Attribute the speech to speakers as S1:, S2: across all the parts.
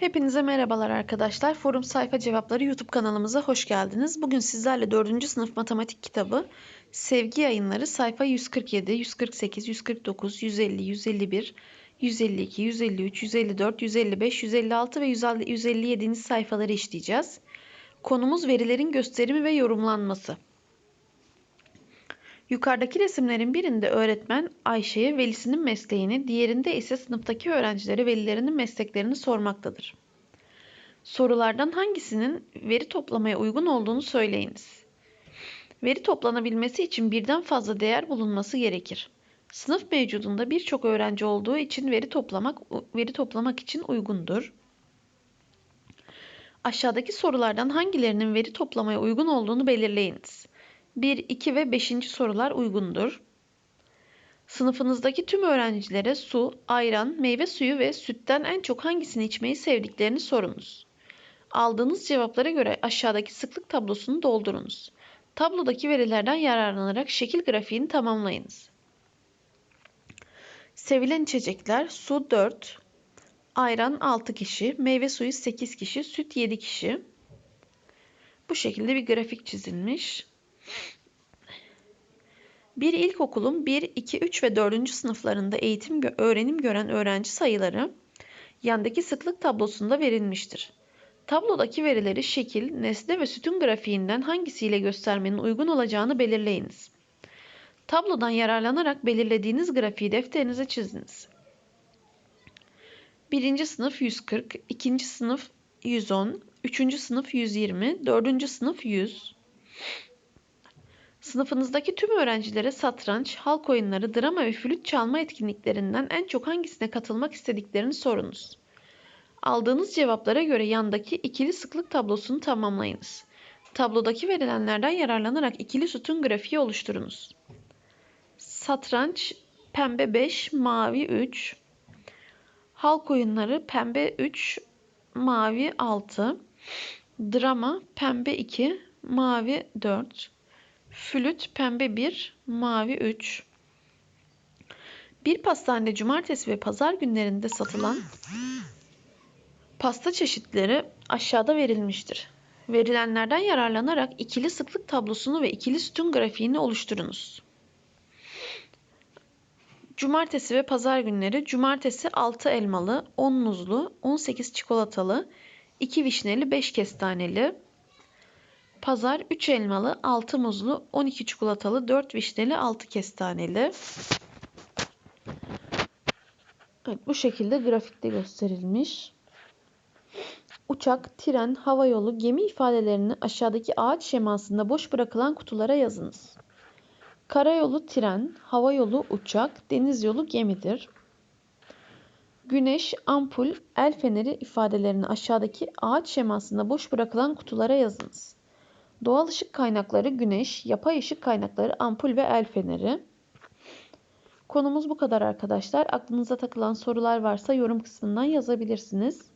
S1: Hepinize merhabalar arkadaşlar. Forum Sayfa Cevapları YouTube kanalımıza hoş geldiniz. Bugün sizlerle 4. sınıf matematik kitabı Sevgi Yayınları sayfa 147, 148, 149, 150, 151, 152, 153, 154, 155, 156 ve 157. sayfaları işleyeceğiz. Konumuz verilerin gösterimi ve yorumlanması. Yukarıdaki resimlerin birinde öğretmen Ayşe'ye velisinin mesleğini, diğerinde ise sınıftaki öğrencilere velilerinin mesleklerini sormaktadır. Sorulardan hangisinin veri toplamaya uygun olduğunu söyleyiniz. Veri toplanabilmesi için birden fazla değer bulunması gerekir. Sınıf mevcudunda birçok öğrenci olduğu için veri toplamak veri toplamak için uygundur. Aşağıdaki sorulardan hangilerinin veri toplamaya uygun olduğunu belirleyiniz. 1, 2 ve 5. sorular uygundur. Sınıfınızdaki tüm öğrencilere su, ayran, meyve suyu ve sütten en çok hangisini içmeyi sevdiklerini sorunuz. Aldığınız cevaplara göre aşağıdaki sıklık tablosunu doldurunuz. Tablodaki verilerden yararlanarak şekil grafiğini tamamlayınız. Sevilen içecekler su 4, ayran 6 kişi, meyve suyu 8 kişi, süt 7 kişi. Bu şekilde bir grafik çizilmiş. Bir ilkokulun 1, 2, 3 ve 4. sınıflarında eğitim öğrenim gören öğrenci sayıları yandaki sıklık tablosunda verilmiştir. Tablodaki verileri şekil, nesne ve sütun grafiğinden hangisiyle göstermenin uygun olacağını belirleyiniz. Tablodan yararlanarak belirlediğiniz grafiği defterinize çiziniz. 1. sınıf 140, 2. sınıf 110, 3. sınıf 120, 4. sınıf 100, Sınıfınızdaki tüm öğrencilere satranç, halk oyunları, drama ve flüt çalma etkinliklerinden en çok hangisine katılmak istediklerini sorunuz. Aldığınız cevaplara göre yandaki ikili sıklık tablosunu tamamlayınız. Tablodaki verilenlerden yararlanarak ikili sütun grafiği oluşturunuz. Satranç pembe 5, mavi 3. Halk oyunları pembe 3, mavi 6. Drama pembe 2, mavi 4. Flüt pembe 1, mavi 3. Bir pastanede cumartesi ve pazar günlerinde satılan pasta çeşitleri aşağıda verilmiştir. Verilenlerden yararlanarak ikili sıklık tablosunu ve ikili sütun grafiğini oluşturunuz. Cumartesi ve pazar günleri cumartesi 6 elmalı, 10 muzlu, 18 çikolatalı, 2 vişneli, 5 kestaneli, Pazar 3 elmalı, 6 muzlu, 12 çikolatalı, 4 vişneli, 6 kestaneli. Evet, bu şekilde grafikte gösterilmiş. Uçak, tren, hava yolu, gemi ifadelerini aşağıdaki ağaç şemasında boş bırakılan kutulara yazınız. Karayolu tren, hava yolu uçak, deniz yolu gemidir. Güneş, ampul, el feneri ifadelerini aşağıdaki ağaç şemasında boş bırakılan kutulara yazınız. Doğal ışık kaynakları güneş, yapay ışık kaynakları ampul ve el feneri. Konumuz bu kadar arkadaşlar. Aklınıza takılan sorular varsa yorum kısmından yazabilirsiniz.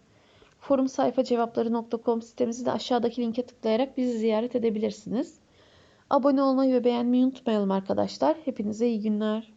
S1: Forum sayfa cevapları.com sitemizi de aşağıdaki linke tıklayarak bizi ziyaret edebilirsiniz. Abone olmayı ve beğenmeyi unutmayalım arkadaşlar. Hepinize iyi günler.